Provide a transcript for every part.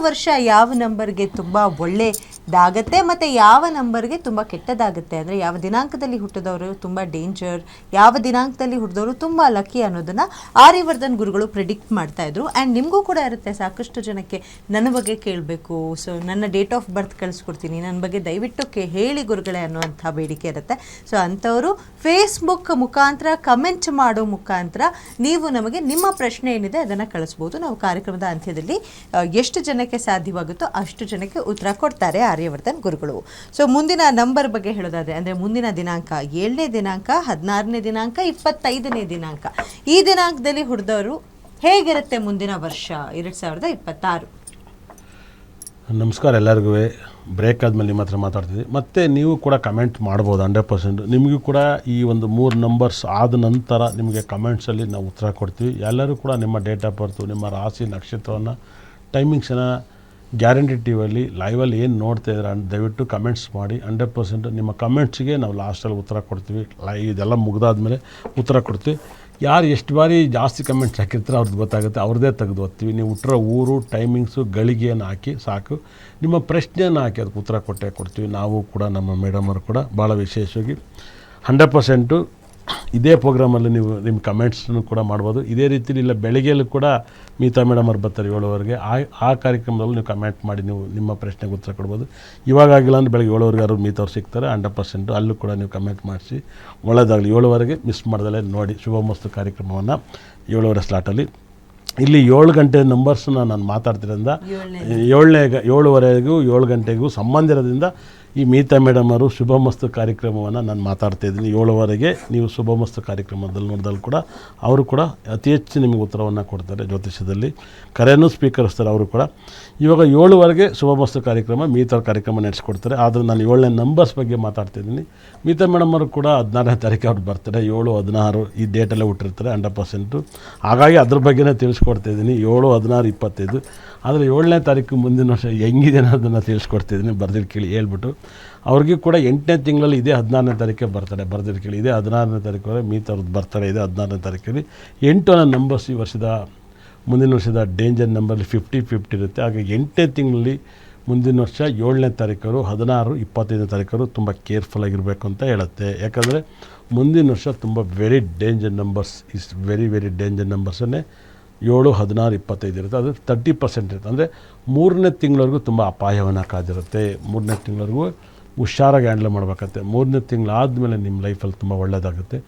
ವರ್ಷ ಯಾವ ನಂಬರ್ಗೆ ತುಂಬ ಒಳ್ಳೆಯದಾಗತ್ತೆ ಮತ್ತು ಯಾವ ನಂಬರ್ಗೆ ತುಂಬ ಕೆಟ್ಟದಾಗುತ್ತೆ? ಅಂದರೆ ಯಾವ ದಿನಾಂಕದಲ್ಲಿ ಹುಟ್ಟಿದವರು ತುಂಬ ಡೇಂಜರ್ ಯಾವ ದಿನಾಂಕದಲ್ಲಿ ಹುಟ್ಟಿದವರು ತುಂಬ ಲಕ್ಕಿ ಅನ್ನೋದನ್ನು ಆರ್ಯವರ್ಧನ್ ಗುರುಗಳು ಪ್ರಿಡಿಕ್ಟ್ ಮಾಡ್ತಾ ಇದ್ರು. ಆ್ಯಂಡ್ ನಿಮಗೂ ಕೂಡ ಇರುತ್ತೆ, ಸಾಕಷ್ಟು ಜನಕ್ಕೆ ನನ್ನ ಬಗ್ಗೆ ಕೇಳಬೇಕು ಸೊ ನನ್ನ ಡೇಟ್ ಆಫ್ ಬರ್ತ್ ಕಳಿಸ್ಕೊಡ್ತೀನಿ ನನ್ನ ಬಗ್ಗೆ ದಯವಿಟ್ಟು ಕೇ, ಹೇಳಿ ಗುರುಗಳೇ ಅನ್ನುವಂಥ ಬೇಡಿಕೆ ಇರುತ್ತೆ. ಸೊ ಅಂಥವರು ಫೇಸ್ಬುಕ್ ಮುಖಾಂತರ ಕಮೆಂಟ್ ಮಾಡೋ ಮುಖಾಂತರ ನೀವು ನಮಗೆ ನಿಮ್ಮ ಪ್ರಶ್ನೆ ಏನಿದೆ ಅದನ್ನು ಕಳಿಸ್ಬೋದು. ನಾವು ಕಾರ್ಯಕ್ರಮದ ಅಂತ್ಯದಲ್ಲಿ ಎಷ್ಟು ಜನಕ್ಕೆ ಸಾಧ್ಯವಾಗುತ್ತೋ ಅಷ್ಟು ಜನಕ್ಕೆ ಉತ್ತರ ಕೊಡ್ತಾರೆ. ಆರ್ಯವರ್ಧನ್ ಗುರುಗಳು. ಸೊ ಮುಂದಿನ ನಂಬರ್ ಬಗ್ಗೆ ಹೇಳೋದಾದ್ರೆ, ಅಂದರೆ ಮುಂದಿನ ದಿನಾಂಕ ಏಳನೇ ದಿನಾಂಕ, ಹದಿನಾರನೇ ದಿನಾಂಕ, ಇಪ್ಪತ್ತೈದನೇ ದಿನಾಂಕ. ಈ ದಿನಾಂಕದಲ್ಲಿ ಹುಡ್ದವರು ಹೇಗಿರುತ್ತೆ ಮುಂದಿನ ವರ್ಷ, ಎರಡು ಸಾವಿರದ ಇಪ್ಪತ್ತಾರು? ನಮಸ್ಕಾರ ಎಲ್ಲರಿಗೂ. ಬ್ರೇಕ್ ಆದಮೇಲೆ ನಿಮ್ಮ ಹತ್ರ ಮಾತಾಡ್ತಿದ್ವಿ ಮತ್ತು ನೀವು ಕೂಡ ಕಮೆಂಟ್ ಮಾಡ್ಬೋದು ಹಂಡ್ರೆಡ್ ಪರ್ಸೆಂಟ್ ನಿಮಗೂ ಕೂಡ ಈ ಒಂದು ಮೂರು ನಂಬರ್ಸ್ ಆದ ನಂತರ ನಿಮಗೆ ಕಮೆಂಟ್ಸಲ್ಲಿ ನಾವು ಉತ್ತರ ಕೊಡ್ತೀವಿ. ಎಲ್ಲರೂ ಕೂಡ ನಿಮ್ಮ ಡೇಟ್ ಆಫ್ ಬರ್ತು ನಿಮ್ಮ ರಾಶಿ ನಕ್ಷತ್ರವನ್ನು ಟೈಮಿಂಗ್ಸನ್ನು ಗ್ಯಾರಂಟಿ ಟಿ ವಿಯಲ್ಲಿ ಲೈವಲ್ಲಿ ಏನು ನೋಡ್ತಾ ಇದ್ದೀರ ದಯವಿಟ್ಟು ಕಮೆಂಟ್ಸ್ ಮಾಡಿ ಹಂಡ್ರೆಡ್ ಪರ್ಸೆಂಟ್ ನಿಮ್ಮ ಕಮೆಂಟ್ಸಿಗೆ ನಾವು ಲಾಸ್ಟಲ್ಲಿ ಉತ್ತರ ಕೊಡ್ತೀವಿ. ಲೈ, ಇದೆಲ್ಲ ಮುಗಿದಾದ್ಮೇಲೆ ಉತ್ತರ ಕೊಡ್ತೀವಿ. ಯಾರು ಎಷ್ಟು ಬಾರಿ ಜಾಸ್ತಿ ಕಮೆಂಟ್ಸ್ ಹಾಕಿರ್ತಾರೆ ಅವ್ರದ್ದು ಗೊತ್ತಾಗುತ್ತೆ. ಅವ್ರದ್ದೇ ತೆಗೆದು ಓದ್ತೀವಿ ನೀವು ಹುಟ್ಟಿರೋ ಊರು ಟೈಮಿಂಗ್ಸು ಗಳಿಗೆಯನ್ನು ಹಾಕಿ ಸಾಕು. ನಿಮ್ಮ ಪ್ರಶ್ನೆಯನ್ನು ಹಾಕಿ ಅದಕ್ಕೆ ಉತ್ತರ ಕೊಟ್ಟೇ ಕೊಡ್ತೀವಿ. ನಾವು ಕೂಡ ನಮ್ಮ ಮೇಡಮರು ಕೂಡ ಭಾಳ ವಿಶೇಷವಾಗಿ ಹಂಡ್ರೆಡ್ ಪರ್ಸೆಂಟು ಇದೇ ಪ್ರೋಗ್ರಾಮಲ್ಲಿ ನೀವು ನಿಮ್ಮ ಕಮೆಂಟ್ಸನ್ನು ಕೂಡ ಮಾಡ್ಬೋದು. ಇದೇ ರೀತಿಲಿ ಇಲ್ಲ ಬೆಳಗ್ಗೆಯಲ್ಲೂ ಕೂಡ ಮೀತಾ ಮೇಡಮ್ ಅವ್ರು ಬರ್ತಾರೆ ಏಳುವರೆಗೆ. ಆ ಆ ಕಾರ್ಯಕ್ರಮದಲ್ಲಿ ನೀವು ಕಮೆಂಟ್ ಮಾಡಿ ನೀವು ನಿಮ್ಮ ಪ್ರಶ್ನೆಗೆ ಉತ್ತರ ಕೊಡ್ಬೋದು. ಇವಾಗ ಆಗಿಲ್ಲ ಅಂದ್ರೆ ಬೆಳಗ್ಗೆ ಏಳುವರೆಗೆ ಯಾರು ಮೀತವ್ರು ಸಿಗ್ತಾರೆ ಹಂಡ್ರೆಡ್ ಪರ್ಸೆಂಟು ಅಲ್ಲೂ ಕೂಡ ನೀವು ಕಮೆಂಟ್ ಮಾಡಿಸಿ. ಒಳ್ಳೆಯದಾಗಲಿ ಏಳುವರೆಗೆ ಮಿಸ್ ಮಾಡ್ದಲೇ ನೋಡಿ ಶುಭಮಸ್ತು ಕಾರ್ಯಕ್ರಮವನ್ನು ಏಳುವರೆ ಸ್ಲಾಟಲ್ಲಿ ಇಲ್ಲಿ ಏಳು ಗಂಟೆ ನಂಬರ್ಸನ್ನ ನಾನು ಮಾತಾಡ್ತಿರೋದ್ರಿಂದ ಏಳನೇ. ಏಳುವರೆಗೂ ಏಳು ಗಂಟೆಗೂ ಸಂಬಂಧ ಇರೋದ್ರಿಂದ ಈ ಮೀತಾ ಮೇಡಮ್ ಅವರು ಶುಭ ಮಸ್ತು ಕಾರ್ಯಕ್ರಮವನ್ನು ನಾನು ಮಾತಾಡ್ತಾ ಇದ್ದೀನಿ. ಏಳುವರೆಗೆ ನೀವು ಶುಭ ಮಸ್ತು ಕಾರ್ಯಕ್ರಮದಲ್ಲಿ ನೋಡಿದಲ್ಲಿ ಕೂಡ ಅವರು ಕೂಡ ಅತಿ ಹೆಚ್ಚು ನಿಮಗೆ ಉತ್ತರವನ್ನು ಕೊಡ್ತಾರೆ ಜ್ಯೋತಿಷ್ಯದಲ್ಲಿ. ಕರೆನೂ ಸ್ವೀಕರಿಸ್ತಾರೆ ಅವರು ಕೂಡ. ಇವಾಗ ಏಳುವರೆಗೆ ಶುಭ ಮಸ್ತು ಕಾರ್ಯಕ್ರಮ, ಮೀತಾ ಕಾರ್ಯಕ್ರಮ ನಡೆಸ್ಕೊಡ್ತಾರೆ. ಆದರೆ ನಾನು ಏಳನೇ ನಂಬರ್ಸ್ ಬಗ್ಗೆ ಮಾತಾಡ್ತಿದ್ದೀನಿ ಮೀತಾ ಮೇಡಮ್ ಅವರು ಕೂಡ ಹದಿನಾರನೇ ತಾರೀಕು ಅವ್ರು ಬರ್ತಾರೆ. ಏಳು, ಹದಿನಾರು ಈ ಡೇಟಲ್ಲೇ ಹುಟ್ಟಿರ್ತಾರೆ ಹಂಡ್ರೆಡ್ ಪರ್ಸೆಂಟು ಹಾಗಾಗಿ ಅದ್ರ ಬಗ್ಗೆನೇ ತಿಳಿಸ್ಕೊಡ್ತಾ ಇದ್ದೀನಿ. ಏಳು, ಹದಿನಾರು, ಇಪ್ಪತ್ತೈದು. ಆದರೆ ಏಳನೇ ತಾರೀಕು ಮುಂದಿನ ವರ್ಷ ಹೆಂಗಿದೆ ಅನ್ನೋದನ್ನು ತಿಳಿಸ್ಕೊಡ್ತಿದ್ದೀನಿ ಬರ್ದಿಟ್ಟು ಕೇಳಿ ಹೇಳ್ಬಿಟ್ಟು. ಅವ್ರಿಗೂ ಕೂಡ ಎಂಟನೇ ತಿಂಗಳಲ್ಲಿ ಇದೇ ಹದಿನಾರನೇ ತಾರೀಕೆ ಬರ್ತಾರೆ ಬರ್ದಿರ್ ಕೇಳಿ. ಇದೇ ಹದಿನಾರನೇ ತಾರೀಕು ಮೀತ್ ಅವ್ರದ್ದು ಬರ್ತಾರೆ ಇದೆ ಹದಿನಾರನೇ ತಾರೀಕಲ್ಲಿ ಎಂಟು ಅನ್ನೋ ನಂಬರ್ಸ್ ಈ ವರ್ಷದ, ಮುಂದಿನ ವರ್ಷದ ಡೇಂಜರ್ ನಂಬರ್ಲಿ ಫಿಫ್ಟಿ ಫಿಫ್ಟಿ ಇರುತ್ತೆ. ಹಾಗೆ ಎಂಟನೇ ತಿಂಗಳಲ್ಲಿ ಮುಂದಿನ ವರ್ಷ ಏಳನೇ ತಾರೀಕರು ಹದಿನಾರು, ಇಪ್ಪತ್ತೈದನೇ ತಾರೀಕರು ತುಂಬ ಕೇರ್ಫುಲ್ ಆಗಿರಬೇಕು ಅಂತ ಹೇಳುತ್ತೆ. ಯಾಕಂದರೆ ಮುಂದಿನ ವರ್ಷ ತುಂಬ very danger numbers is very very danger ನಂಬರ್ಸನ್ನೇ ಏಳು, ಹದಿನಾರು, ಇಪ್ಪತ್ತೈದು ಇರುತ್ತೆ. ಅದು ತರ್ಟಿ ಪರ್ಸೆಂಟ್ ಇರುತ್ತೆ. ಅಂದರೆ ಮೂರನೇ ತಿಂಗಳವರೆಗೂ ತುಂಬ ಅಪಾಯವನ್ನು ಕಾದಿರುತ್ತೆ. ಮೂರನೇ ತಿಂಗಳವರೆಗೂ ಹುಷಾರಾಗಿ ಹ್ಯಾಂಡಲ್ ಮಾಡಬೇಕಾಗತ್ತೆ. ಮೂರನೇ ತಿಂಗಳಾದಮೇಲೆ ನಿಮ್ಮ ಲೈಫಲ್ಲಿ ತುಂಬ ಒಳ್ಳೆಯದಾಗುತ್ತೆ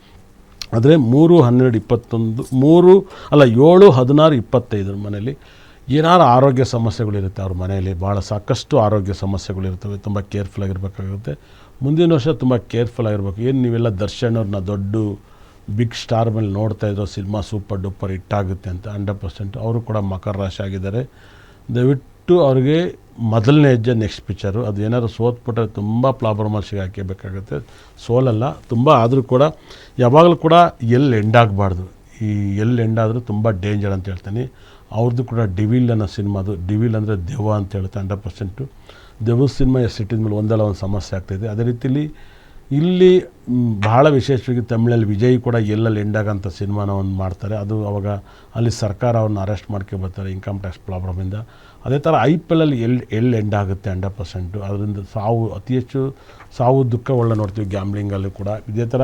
ಆದರೆ ಮೂರು, ಹನ್ನೆರಡು, ಇಪ್ಪತ್ತೊಂದು, ಮೂರು, ಅಲ್ಲ, ಏಳು, ಹದಿನಾರು ಇಪ್ಪತ್ತೈದರ ಮನೇಲಿ ಏನಾರು ಆರೋಗ್ಯ ಸಮಸ್ಯೆಗಳಿರುತ್ತೆ ಅವ್ರ ಮನೆಯಲ್ಲಿ. ಭಾಳ ಸಾಕಷ್ಟು ಆರೋಗ್ಯ ಸಮಸ್ಯೆಗಳಿರ್ತವೆ. ತುಂಬ ಕೇರ್ಫುಲ್ ಆಗಿರಬೇಕಾಗುತ್ತೆ. ಮುಂದಿನ ವರ್ಷ ತುಂಬ ಕೇರ್ಫುಲ್ ಆಗಿರ್ಬೇಕು. ಏನು ನೀವೆಲ್ಲ ದರ್ಶನ್ ಅವ್ರನ್ನ ದೊಡ್ಡ ಬಿಗ್ ಸ್ಟಾರ್ ಮೇಲೆ ನೋಡ್ತಾ ಇದ್ದೋ ಸಿನಿಮಾ ಸೂಪರ್ ಡೂಪರ್ ಹಿಟ್ಟಾಗುತ್ತೆ ಅಂತ ಹಂಡ್ರೆಡ್ ಪರ್ಸೆಂಟ್ ಅವರು ಕೂಡ ಮಕರ ರಾಶಿ ಆಗಿದ್ದಾರೆ. ದಯವಿಟ್ಟು ಅವ್ರಿಗೆ ಮೊದಲನೇ ಹೆಜ್ಜೆ ನೆಕ್ಸ್ಟ್ ಪಿಕ್ಚರು ಅದು ಏನಾದ್ರು ಸೋತ್ಬಿಟ್ರೆ ತುಂಬ ಪ್ರಾಬ್ಲಮಲ್ಲಿ ಹಾಕಿಬೇಕಾಗುತ್ತೆ. ಸೋಲಲ್ಲ, ತುಂಬ ಆದರೂ ಕೂಡ ಯಾವಾಗಲೂ ಕೂಡ ಎಲ್ಲಿ ಎಂಡ್ ಆಗಬಾರ್ದು. ಈ ಎಲ್ಲಿ ಎಂಡ್ ಆದರೂ ತುಂಬ ಡೇಂಜರ್ ಅಂತ ಹೇಳ್ತೀನಿ. ಅವ್ರದ್ದು ಕೂಡ ಡಿವಿಲ್ ಅನ್ನೋ ಸಿನಿಮಾದು ಡಿವಿಲ್ ಅಂದರೆ ದೆವ್ವ ಅಂತ ಹೇಳುತ್ತೆ ಹಂಡ್ರೆಡ್ ಪರ್ಸೆಂಟು. ದೆವ್ವ ಸಿನಿಮಾ ಎಷ್ಟು ಇಟ್ಟಿದ ಮೇಲೆ ಒಂದಲ್ಲ ಒಂದು ಸಮಸ್ಯೆ ಆಗ್ತಾಯಿದೆ ಅದೇ ರೀತಿಲಿ ಇಲ್ಲಿ ಬಹಳ ವಿಶೇಷವಾಗಿ ತಮಿಳಲ್ಲಿ ವಿಜಯ್ ಕೂಡ ಎಲ್ಲಲ್ಲಿ ಎಂಡಾಗಂಥ ಸಿನಿಮಾನ ಒಂದು ಮಾಡ್ತಾರೆ. ಅದು ಅವಾಗ ಅಲ್ಲಿ ಸರ್ಕಾರ ಅವ್ರನ್ನ ಅರೆಸ್ಟ್ ಮಾಡ್ಕೊಬರ್ತಾರೆ ಇನ್ಕಮ್ ಟ್ಯಾಕ್ಸ್ ಪ್ರಾಬ್ಲಮಿಂದ ಅದೇ ಥರ ಐ ಪಿ ಎಲ್ಲಲ್ಲಿ ಎಲ್ಲಿ ಎಲ್ಲಿ ಎಂಡ್ ಆಗುತ್ತೆ ಹಂಡ್ರೆಡ್ ಪರ್ಸೆಂಟು. ಅದರಿಂದ ಸಾವು, ಅತಿ ಹೆಚ್ಚು ಸಾವು, ದುಃಖ ಒಳ್ಳೆ ನೋಡ್ತೀವಿ ಗ್ಯಾಮ್ಲಿಂಗಲ್ಲೂ ಕೂಡ. ಇದೇ ಥರ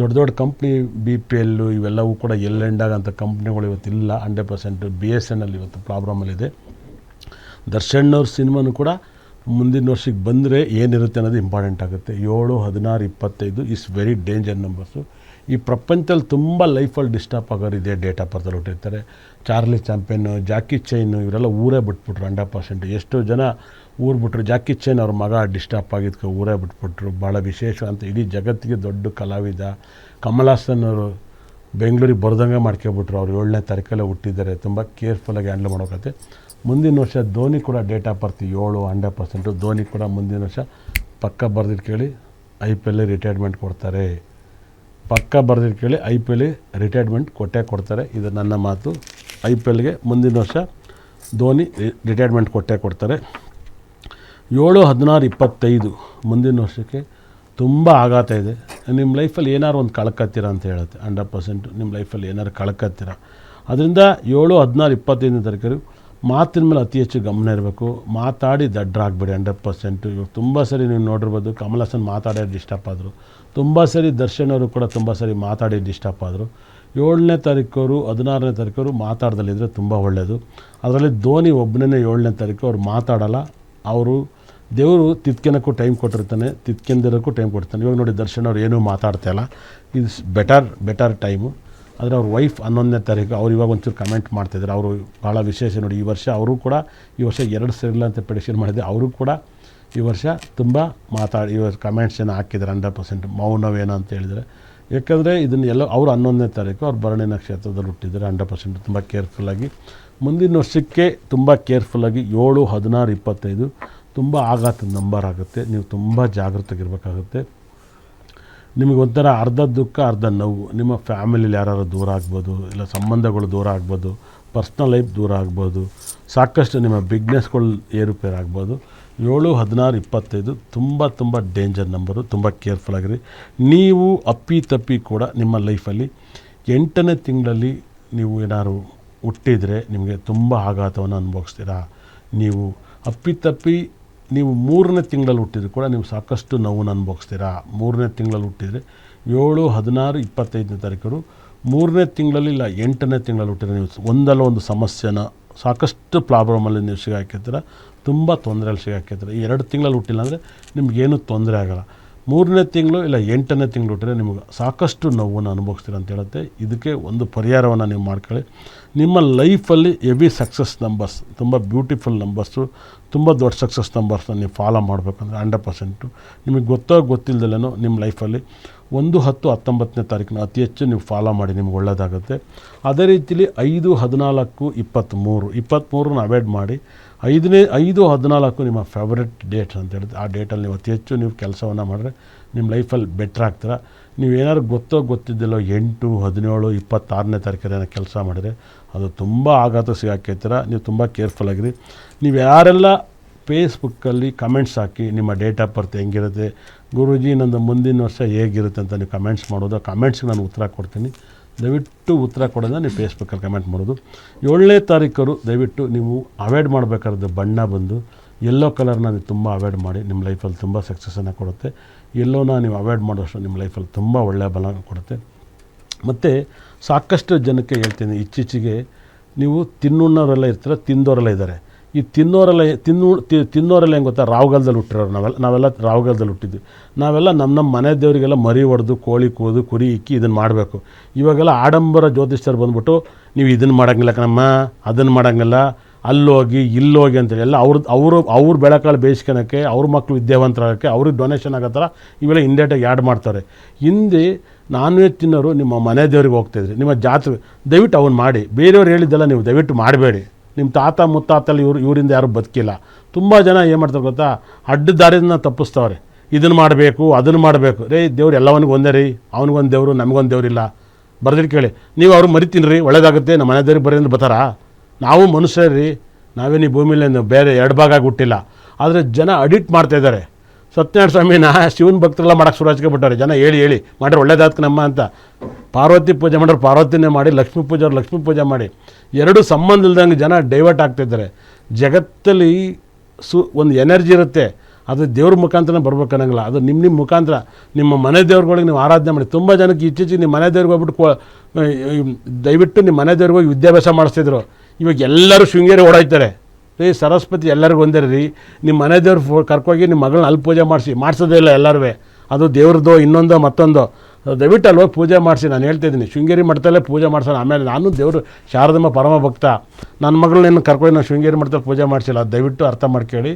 ದೊಡ್ಡ ದೊಡ್ಡ ಕಂಪ್ನಿ ಬಿ ಪಿ ಎಲ್ಲು ಇವೆಲ್ಲವೂ ಕೂಡ ಎಲ್ಲಿ ಎಂಡಾಗಂಥ ಕಂಪ್ನಿಗಳು ಇವತ್ತಿಲ್ಲ. Hundred percent B S N L ಇವತ್ತು ಪ್ರಾಬ್ಲಮಲ್ಲಿದೆ ದರ್ಶನ್ ಅವ್ರ ಸಿನಿಮಾನು ಕೂಡ ಮುಂದಿನ ವರ್ಷಕ್ಕೆ ಬಂದರೆ ಏನಿರುತ್ತೆ ಅನ್ನೋದು ಇಂಪಾರ್ಟೆಂಟ್ ಆಗುತ್ತೆ. ಏಳು, ಹದಿನಾರು, ಇಪ್ಪತ್ತೈದು ಇಸ್ ವೆರಿ ಡೇಂಜರ್ ನಂಬರ್ಸು ಈ ಪ್ರಪಂಚದಲ್ಲಿ ತುಂಬ ಲೈಫಲ್ಲಿ ಡಿಸ್ಟರ್ಬ್ ಆಗೋರು ಇದೇ ಡೇಟ್ ಆಫ್ ಹುಟ್ಟಿರ್ತಾರೆ. ಚಾರ್ಲಿ ಚಾಂಪಿಯನ್ನು ಜಾಕಿ ಚೈನು ಇವರೆಲ್ಲ ಊರೇ ಬಿಟ್ಬಿಟ್ರು ಹಂಡ್ರೆಡ್ ಪರ್ಸೆಂಟ್ ಎಷ್ಟೋ ಜನ ಊರು ಬಿಟ್ರು, ಜಾಕಿ ಚೈನ್ ಅವ್ರ ಮಗ ಡಿಸ್ಟರ್ಬ್ ಆಗಿದ್ಕೆ ಊರೇ ಬಿಟ್ಬಿಟ್ರು. ಭಾಳ ವಿಶೇಷ ಅಂತ ಇಡೀ ಜಗತ್ತಿಗೆ ದೊಡ್ಡ ಕಲಾವಿದ. ಕಮಲಾಸನ್ ಅವರು ಬೆಂಗಳೂರಿಗೆ ಬರ್ದಂಗೆ ಮಾಡ್ಕೊಬಿಟ್ರು ಅವ್ರು ಏಳನೇ ತಾರೀಕಲ್ಲೇ ಹುಟ್ಟಿದ್ದಾರೆ. ತುಂಬ ಕೇರ್ಫುಲ್ಲಾಗಿ ಹ್ಯಾಂಡಲ್ ಮಾಡೋಕತ್ತೆ ಮುಂದಿನ ವರ್ಷ ಧೋನಿ ಕೂಡ ಡೇಟ್ ಆಫ್ ಬರ್ತಿ ಏಳು ಹಂಡ್ರೆಡ್ ಪರ್ಸೆಂಟು ಧೋನಿ ಕೂಡ ಮುಂದಿನ ವರ್ಷ ಪಕ್ಕ ಬರೆದಿಟ್ಟು ಕೇಳಿ ಐ ಪಿ ಎಲ್ ರಿಟೈರ್ಮೆಂಟ್ ಕೊಡ್ತಾರೆ. ಪಕ್ಕ ಬರೆದಿಟ್ಟು ಕೇಳಿ ಐ ಪಿ ಎಲ್ ರಿಟೈರ್ಮೆಂಟ್ ಕೊಟ್ಟೇ ಕೊಡ್ತಾರೆ. ಇದು ನನ್ನ ಮಾತು. ಐ ಪಿ ಎಲ್ಗೆ ಮುಂದಿನ ವರ್ಷ ಧೋನಿ ರಿಟೈರ್ಮೆಂಟ್ ಕೊಟ್ಟೇ ಕೊಡ್ತಾರೆ. ಏಳು, ಹದಿನಾರು, ಇಪ್ಪತ್ತೈದು ಮುಂದಿನ ವರ್ಷಕ್ಕೆ ತುಂಬ ಆಘಾತ ಇದೆ. ನಿಮ್ಮ ಲೈಫಲ್ಲಿ ಏನಾರು ಒಂದು ಕಳ್ಕತ್ತೀರ ಅಂತ ಹೇಳುತ್ತೆ. ಹಂಡ್ರೆಡ್ ಪರ್ಸೆಂಟ್ ನಿಮ್ಮ ಲೈಫಲ್ಲಿ ಏನಾರು ಕಳ್ಕತ್ತೀರ. ಅದರಿಂದ ಏಳು, ಹದಿನಾರು, ಇಪ್ಪತ್ತೈದನೇ ತಾರೀಕು ಮಾತಿನ ಮೇಲೆ ಅತಿ ಹೆಚ್ಚು ಗಮನ ಇರಬೇಕು. ಮಾತಾಡಿ ದಡ್ಡರಾಗಬೇಡಿ ಹಂಡ್ರೆಡ್ ಪರ್ಸೆಂಟು ಇವಾಗ ತುಂಬ ಸರಿ ನೀವು ನೋಡಿರ್ಬೋದು, ಕಮಲ್ ಹಾಸನ್ ಮಾತಾಡೋ ಡಿಸ್ಟರ್ಬ್ ಆದರು. ತುಂಬ ಸರಿ ದರ್ಶನ್ ಅವರು ಕೂಡ ತುಂಬ ಸರಿ ಮಾತಾಡಿ ಡಿಸ್ಟರ್ಬ್ ಆದರು. ಏಳನೇ ತಾರೀಕವರು ಹದಿನಾರನೇ ತಾರೀಕವರು ಮಾತಾಡ್ದಲ್ಲಿದ್ದರೆ ತುಂಬ ಒಳ್ಳೆಯದು ಅದರಲ್ಲಿ ಧೋನಿ ಒಬ್ಬನೇ ಏಳನೇ ತಾರೀಕು ಅವ್ರು ಮಾತಾಡಲ್ಲ. ಅವರು ದೇವರು ತಿತ್ಕೆನಕ್ಕೂ ಟೈಮ್ ಕೊಟ್ಟಿರ್ತಾನೆ, ತಿತ್ಕೆಂದಿರೋಕ್ಕೂ ಟೈಮ್ ಕೊಡ್ತಾನೆ. ಇವಾಗ ನೋಡಿ ದರ್ಶನ್ ಅವ್ರು ಏನೂ ಮಾತಾಡ್ತಾ ಇಲ್ಲ. ಇದು ಬೆಟರ್ ಬೆಟರ್ ಟೈಮು ಆದರೆ ಅವ್ರ ವೈಫ್ ಹನ್ನೊಂದನೇ ತಾರೀಕು ಅವ್ರು ಇವಾಗ ಒಂಚೂರು ಕಮೆಂಟ್ ಮಾಡ್ತಿದ್ದಾರೆ ಅವರು ಭಾಳ ವಿಶೇಷ ನೋಡಿ, ಈ ವರ್ಷ ಅವರು ಕೂಡ ಈ ವರ್ಷ ಎರಡು ಸೇರಿಲ್ಲ ಅಂತ ಪ್ರೆಡಿಕ್ಷನ್ ಮಾಡಿದ್ದೆ ಅವರು ಕೂಡ ಈ ವರ್ಷ ತುಂಬ ಮಾತಾಡಿ, ಈ ವರ್ಷ ಕಮೆಂಟ್ಸ್ ಏನೋ ಹಾಕಿದ್ದಾರೆ ಹಂಡ್ರೆಡ್ ಪರ್ಸೆಂಟ್ ಮೌನವೇನೋ ಅಂತ ಹೇಳಿದರೆ. ಯಾಕೆಂದರೆ ಇದನ್ನು ಎಲ್ಲ, ಅವರು ಹನ್ನೊಂದನೇ ತಾರೀಕು ಅವ್ರು ಭರಣಿ ನಕ್ಷತ್ರದಲ್ಲಿ ಹುಟ್ಟಿದ್ದಾರೆ ಹಂಡ್ರೆಡ್ ಪರ್ಸೆಂಟ್ ತುಂಬ ಕೇರ್ಫುಲ್ಲಾಗಿ ಮುಂದಿನ ವರ್ಷಕ್ಕೆ ತುಂಬ ಕೇರ್ಫುಲ್ಲಾಗಿ ಏಳು, ಹದಿನಾರು, ಇಪ್ಪತ್ತೈದು ತುಂಬ ಆಘಾತದ ನಂಬರ್ ಆಗುತ್ತೆ. ನೀವು ತುಂಬ ಜಾಗೃತಗಿರ್ಬೇಕಾಗುತ್ತೆ ನಿಮಗೆ ಒಂಥರ ಅರ್ಧ ದುಃಖ, ಅರ್ಧ ನೋವು. ನಿಮ್ಮ ಫ್ಯಾಮಿಲಿಲಿ ಯಾರು ದೂರ ಆಗ್ಬೋದು, ಇಲ್ಲ ಸಂಬಂಧಗಳು ದೂರ ಆಗ್ಬೋದು, ಪರ್ಸ್ನಲ್ ಲೈಫ್ ದೂರ ಆಗ್ಬೋದು, ಸಾಕಷ್ಟು ನಿಮ್ಮ ಬಿಗ್ನೆಸ್ಗಳು ಏರುಪೇರು ಆಗ್ಬೋದು. ಏಳು, ಹದಿನಾರು, ಇಪ್ಪತ್ತೈದು, ತುಂಬ ತುಂಬ ಡೇಂಜರ್ ನಂಬರು. ತುಂಬ ಕೇರ್ಫುಲ್ ಆಗಿರಿ. ನೀವು ಅಪ್ಪಿ ತಪ್ಪಿ ಕೂಡ ನಿಮ್ಮ ಲೈಫಲ್ಲಿ ಎಂಟನೇ ತಿಂಗಳಲ್ಲಿ ನೀವು ಏನಾದ್ರು ಹುಟ್ಟಿದರೆ ನಿಮಗೆ ತುಂಬ ಆಘಾತವನ್ನು ಅನುಭವಿಸ್ತೀರಾ? ನೀವು ಅಪ್ಪಿತಪ್ಪಿ ನೀವು ಮೂರನೇ ತಿಂಗಳಲ್ಲಿ ಹುಟ್ಟಿದ್ರು ಕೂಡ ನೀವು ಸಾಕಷ್ಟು ನೋವನ್ನು ಅನುಭವಿಸ್ತೀರಾ? ಮೂರನೇ ತಿಂಗಳಲ್ಲಿ ಹುಟ್ಟಿದರೆ ಏಳು, ಹದಿನಾರು, ಇಪ್ಪತ್ತೈದನೇ ತಾರೀಕರು ಮೂರನೇ ತಿಂಗಳಲ್ಲಿ ಇಲ್ಲ, ಎಂಟನೇ ತಿಂಗಳಲ್ಲಿ ಹುಟ್ಟಿದ್ರೆ ನೀವು ಒಂದಲ್ಲ ಒಂದು ಸಮಸ್ಯೆನ ಸಾಕಷ್ಟು ಪ್ರಾಬ್ಲಮಲ್ಲಿ ನೀವು ಸಿಗಾಕಿರ್ತೀರ, ತುಂಬ ತೊಂದರೆಯಲ್ಲಿ ಸಿಗಾಕಿರ್ತೀರ. ಈ ಎರಡು ತಿಂಗಳಲ್ಲಿ ಹುಟ್ಟಿಲ್ಲ ಅಂದರೆ ನಿಮಗೇನು ತೊಂದರೆ ಆಗಲ್ಲ. ಮೂರನೇ ತಿಂಗಳು ಇಲ್ಲ ಎಂಟನೇ ತಿಂಗಳು ಹುಟ್ಟಿದ್ರೆ ನಿಮಗೆ ಸಾಕಷ್ಟು ನೋವನ್ನು ಅನುಭವಿಸ್ತೀರ ಅಂತ ಹೇಳುತ್ತೆ. ಇದಕ್ಕೆ ಒಂದು ಪರಿಹಾರವನ್ನು ನೀವು ಮಾಡ್ಕೊಳ್ಳಿ. ನಿಮ್ಮ ಲೈಫಲ್ಲಿ ಎವಿ ಸಕ್ಸಸ್ ನಂಬರ್ಸ್, ತುಂಬ ಬ್ಯೂಟಿಫುಲ್ ನಂಬರ್ಸು, ತುಂಬ ದೊಡ್ಡ ಸಕ್ಸಸ್ ನಂಬರ್ಸ್ನ ನೀವು ಫಾಲೋ ಮಾಡಬೇಕಂದ್ರೆ ಹಂಡ್ರೆಡ್ ಪರ್ಸೆಂಟು ನಿಮಗೆ ಗೊತ್ತೋ ಗೊತ್ತಿಲ್ಲದಲೇನೋ ನಿಮ್ಮ ಲೈಫಲ್ಲಿ ಒಂದು ಹತ್ತು ಹತ್ತೊಂಬತ್ತನೇ ತಾರೀಕಿನ ಅತಿ ಹೆಚ್ಚು ನೀವು ಫಾಲೋ ಮಾಡಿ, ನಿಮ್ಗೆ ಒಳ್ಳೆಯದಾಗುತ್ತೆ ಅದೇ ರೀತಿಲಿ ಐದು ಹದಿನಾಲ್ಕು ಇಪ್ಪತ್ತ್ಮೂರು, ಇಪ್ಪತ್ತ್ಮೂರನ್ನ ಅವಾಯ್ಡ್ ಮಾಡಿ, ಐದನೇ, ಐದು ಹದಿನಾಲ್ಕು ನಿಮ್ಮ ಫೇವ್ರೆಟ್ ಡೇಟ್ ಅಂತ ಹೇಳಿದ್ರೆ, ಆ ಡೇಟಲ್ಲಿ ನೀವು ಅತಿ ಹೆಚ್ಚು ನೀವು ಕೆಲಸವನ್ನು ಮಾಡಿದ್ರೆ ನಿಮ್ಮ ಲೈಫಲ್ಲಿ ಬೆಟ್ರ್ ಆಗ್ತೀರ. ನೀವು ಏನಾದ್ರು ಗೊತ್ತೋ ಗೊತ್ತಿದ್ದಿಲ್ಲೋ ಎಂಟು, ಹದಿನೇಳು, ಇಪ್ಪತ್ತಾರನೇ ತಾರೀಕೇನೋ ಕೆಲಸ ಮಾಡಿದರೆ ಅದು ತುಂಬ ಆಘಾತ ಸಿಗಾಕೈತೀರ. ನೀವು ತುಂಬ ಕೇರ್ಫುಲ್ ಆಗಿರಿ. ನೀವು ಯಾರೆಲ್ಲ ಫೇಸ್ಬುಕ್ಕಲ್ಲಿ ಕಮೆಂಟ್ಸ್ ಹಾಕಿ ನಿಮ್ಮ ಡೇಟ್ ಆಫ್ ಬರ್ತ್ ಹೆಂಗಿರುತ್ತೆ, ಗುರೂಜಿ ನಂದು ಮುಂದಿನ ವರ್ಷ ಹೇಗಿರುತ್ತೆ ಅಂತ ನೀವು ಕಮೆಂಟ್ಸ್ ಮಾಡೋದು ಕಮೆಂಟ್ಸ್ಗೆ ನಾನು ಉತ್ತರ ಕೊಡ್ತೀನಿ. ದಯವಿಟ್ಟು ಉತ್ತರ ಕೊಡೋದನ್ನ ನೀವು ಫೇಸ್ಬುಕ್ಕಲ್ಲಿ ಕಮೆಂಟ್ ಮಾಡೋದು. ಏಳನೇ ತಾರೀಕರು, ದಯವಿಟ್ಟು ನೀವು ಅವಾಯ್ಡ್ ಮಾಡಬೇಕಾದ ಬಣ್ಣ ಬಂದು ಎಲ್ಲೋ ಕಲರ್ನ ನೀವು ತುಂಬ ಅವಾಯ್ಡ್ ಮಾಡಿ, ನಿಮ್ಮ ಲೈಫಲ್ಲಿ ತುಂಬ ಸಕ್ಸಸ್ಸನ್ನು ಕೊಡುತ್ತೆ. ಎಲ್ಲೋನ ನೀವು ಅವಾಯ್ಡ್ ಮಾಡೋಷ್ಟು ನಿಮ್ಮ ಲೈಫಲ್ಲಿ ತುಂಬ ಒಳ್ಳೆಯ ಬಲ ಕೊಡುತ್ತೆ. ಮತ್ತು ಸಾಕಷ್ಟು ಜನಕ್ಕೆ ಹೇಳ್ತೀನಿ, ಇತ್ತೀಚೆಗೆ ನೀವು ತಿನ್ನುಣ್ಣವರೆಲ್ಲ ಇರ್ತೀರ, ತಿಂದವರೆಲ್ಲ ಇದ್ದಾರೆ. ಈ ತಿನ್ನೋರೆಲ್ಲ ತಿನ್ನು ತಿನ್ನೋರೆಲ್ಲ ಹೆಂಗೆ ಗೊತ್ತಾ? ರಾವ್ಗಾಲದಲ್ಲಿ ಹುಟ್ಟಿರೋರು ನಾವೆಲ್ಲ ನಾವೆಲ್ಲ ರಾವ್ಗಾಲದಲ್ಲಿ ಹುಟ್ಟಿದ್ವಿ. ನಾವೆಲ್ಲ ನಮ್ಮ ನಮ್ಮ ಮನೆ ದೇವರಿಗೆಲ್ಲ ಮರಿ ಹೊಡೆದು ಕೋಳಿ ಕೂದು, ಕುರಿ ಇಕ್ಕಿ ಇದನ್ನು ಮಾಡಬೇಕು. ಇವಾಗೆಲ್ಲ ಆಡಂಬರ ಜ್ಯೋತಿಷ್ಯರು ಬಂದ್ಬಿಟ್ಟು ನೀವು ಇದನ್ನು ಮಾಡೋಂಗಿಲ್ಲ ಕಣಮ್ಮ ಅದನ್ನು ಮಾಡೋಂಗಿಲ್ಲ, ಅಲ್ಲೋಗಿ, ಇಲ್ಲೋಗಿ ಅಂತೇಳಿ ಎಲ್ಲ ಅವ್ರದ್ದು ಅವರು, ಅವ್ರ ಬೆಳಕಾಳು ಬೇಯಿಸ್ಕೊಳಕ್ಕೆ ಅವ್ರ ಮಕ್ಕಳು ವಿದ್ಯಾವಂತರಾಗಕ್ಕೆ ಅವ್ರಿಗೆ ಡೊನೇಷನ್ ಆಗೋ ಥರ ಇವೆಲ್ಲ ಇಂಡೇಟಾಗಿ ಆ್ಯಡ್ ಮಾಡ್ತಾರೆ. ಹಿಂದೆ ನಾನ್ ವೆಜ್ ತಿನ್ನೋರು ನಿಮ್ಮ ಮನೆ ದೇವ್ರಿಗೆ ಹೋಗ್ತಾಯಿದ್ರಿ ನಿಮ್ಮ ಜಾತ್ರೆ, ದಯವಿಟ್ಟು ಅವನು ಮಾಡಿ. ಬೇರೆಯವ್ರು ಹೇಳಿದ್ದೆಲ್ಲ ನೀವು ದಯವಿಟ್ಟು ಮಾಡಬೇಡಿ. ನಿಮ್ಮ ತಾತ ಮುತ್ತಾತಲ್ಲಿ ಇವ್ರು ಇವರಿಂದ ಯಾರೂ ಬದುಕಿಲ್ಲ. ತುಂಬ ಜನ ಏನು ಮಾಡ್ತಾರೆ ಗೊತ್ತಾ? ಅಡ್ಡ ದಾರಿಯನ್ನು ತಪ್ಪಿಸ್ತಾವ್ರೆ. ಇದನ್ನು ಮಾಡಬೇಕು ಅದನ್ನು ಮಾಡಬೇಕು. ರೇ, ದೇವ್ರು ಎಲ್ಲವನಿಗೂ ಒಂದೇ ರೀ. ಅವನಿಗೊಂದು ದೇವರು ನಮಗೊಂದು ದೇವರಿಲ್ಲ. ಬರ್ದಿರಿ ಕೇಳಿ. ನೀವು ಅವ್ರು ಮರಿತೀನಿ ರೀ, ಒಳ್ಳೇದಾಗುತ್ತೆ, ನಮ್ಮ ಮನೆ ದೇವ್ರಿಗೆ ಬರೀ ಬರ್ತಾರಾ? ನಾವು ಮನುಷ್ಯರಿ ನಾವೇನು ಈ ಭೂಮಿಲಿ ಬೇರೆ ಎರಡು ಭಾಗ ಹುಟ್ಟಿಲ್ಲ ಆದರೆ ಜನ ಅಡಿಟ್ ಮಾಡ್ತಾ ಇದ್ದಾರೆ. ಸತ್ಯನಾರಾಯಣ ಸ್ವಾಮಿನ ಶಿವನ ಭಕ್ತರೆಲ್ಲ ಮಾಡಕ್ಕೆ ಶುರು ಹಚ್ಕೊಬಿಟ್ಟಾರೆ ಜನ ಹೇಳಿ ಹೇಳಿ, ಮಾಡ್ರೆ ಒಳ್ಳೇದಾತ್ ನಮ್ಮ ಅಂತ. ಪಾರ್ವತಿ ಪೂಜೆ ಮಾಡೋರು ಪಾರ್ವತಿನೇ ಮಾಡಿ, ಲಕ್ಷ್ಮೀ ಪೂಜೆ ಅವ್ರು ಲಕ್ಷ್ಮೀ ಪೂಜೆ ಮಾಡಿ. ಎರಡು ಸಂಬಂಧ ಇಲ್ದಂಗೆ ಜನ ಡೈವರ್ಟ್ ಆಗ್ತಿದ್ದಾರೆ ಜಗತ್ತಲ್ಲಿ ಸು, ಒಂದು ಎನರ್ಜಿ ಇರುತ್ತೆ. ಅದು ದೇವ್ರ ಮುಖಾಂತರನೇ ಬರ್ಬೇಕು ಅನ್ನೋಂಗಿಲ್ಲ. ಅದು ನಿಮ್ಮ ನಿಮ್ಮ ಮುಖಾಂತರ. ನಿಮ್ಮ ಮನೆ ದೇವ್ರುಗಳಿಗೆ ನೀವು ಆರಾಧನೆ ಮಾಡಿ. ತುಂಬ ಜನಕ್ಕೆ ಇತ್ತೀಚೆಗೆ ನಿಮ್ಮ ಮನೆ ದೇವ್ರಿಗೆ ಹೋಗ್ಬಿಟ್ಟು ದಯವಿಟ್ಟು ನಿಮ್ಮ ಮನೆ ದೇವ್ರಿಗೆ ಹೋಗಿ ವಿದ್ಯಾಭ್ಯಾಸ ಮಾಡಿಸ್ತಿದ್ರು. ಇವಾಗ ಎಲ್ಲರೂ ಶೃಂಗೇರಿ ಓಡಾಯ್ತಾರೆ. ರೀ ಸರಸ್ವತಿ, ಎಲ್ಲರಿಗೂ ಒಂದೇ ರೀ. ನಿಮ್ಮ ಮನೆ ದೇವ್ರು ಫೋ ಕರ್ಕೋಗಿ ನಿಮ್ಮ ಮಗಳನ್ನ ಅಲ್ಲಿ ಪೂಜೆ ಮಾಡಿಸಿ ಮಾಡಿಸೋದೇ ಇಲ್ಲ ಎಲ್ಲರೂ ಅದು ದೇವ್ರದ್ದು, ಇನ್ನೊಂದು, ಮತ್ತೊಂದು. ದಯವಿಟ್ಟು ಅಲ್ಲಿ ಹೋಗಿ ಪೂಜೆ ಮಾಡಿಸಿ, ನಾನು ಹೇಳ್ತಿದ್ದೀನಿ. ಶೃಂಗೇರಿ ಮಠದಲ್ಲೇ ಪೂಜೆ ಮಾಡ್ಸೋಣ. ಆಮೇಲೆ ನಾನು ದೇವರು ಶಾರದಮ್ಮ ಪರಮ ಭಕ್ತ. ನನ್ನ ಮಗಳನ್ನ ಕರ್ಕೊಂಡು ನಾನು ಶೃಂಗೇರಿ ಮಠದಲ್ಲಿ ಪೂಜೆ ಮಾಡಿಸಿಲ್ಲ. ಅದು ದಯವಿಟ್ಟು ಅರ್ಥ ಮಾಡ್ಕೊಳ್ಳಿ.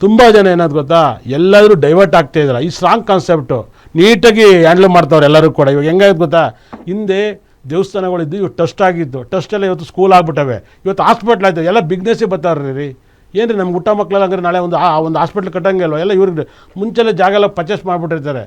ತುಂಬ ಜನ ಏನಾದ್ರು ಗೊತ್ತಾ? ಎಲ್ಲಾದರೂ ಡೈವರ್ಟ್ ಆಗ್ತಾ ಇದ್ದಾರೆ ಈ ಸ್ಟ್ರಾಂಗ್ ಕಾನ್ಸೆಪ್ಟು ನೀಟಾಗಿ ಹ್ಯಾಂಡ್ಲ್ ಮಾಡ್ತಾವ್ರೆ ಎಲ್ಲರೂ ಕೂಡ. ಇವಾಗ ಹೆಂಗಾಯ್ತು ಗೊತ್ತಾ? ಹಿಂದೆ ದೇವಸ್ಥಾನಗಳಿದ್ದು ಇವತ್ತು ಟಸ್ಟ್ ಆಗಿದ್ದು. ಟಸ್ಟೆಲ್ಲ ಇವತ್ತು ಸ್ಕೂಲ್ ಆಗಿಬಿಟ್ಟವೆ. ಇವತ್ತು ಹಾಸ್ಪಿಟ್ಲ್ ಆಯ್ತು. ಎಲ್ಲ ಬಿಗ್ನೆಸ್ಸಿಗೆ ಬರ್ತಾರೆ ರೀ. ಏನು ರೀ ನಮ್ಮ ಊಟ ಮಕ್ಕಳೆಲ್ಲ ಹಂಗಾರೆ ನಾಳೆ ಒಂದು ಆ ಒಂದು ಹಾಸ್ಪಿಟ್ಲ್ ಕಟ್ಟಂಗೆ ಅಲ್ವ? ಎಲ್ಲ ಇವ್ರಿಗೆ ಮುಂಚೆಲ್ಲ ಜಾಗ ಎಲ್ಲ ಪರ್ಚೇಸ್ ಮಾಡಿಬಿಟ್ಟಿರ್ತಾರೆ.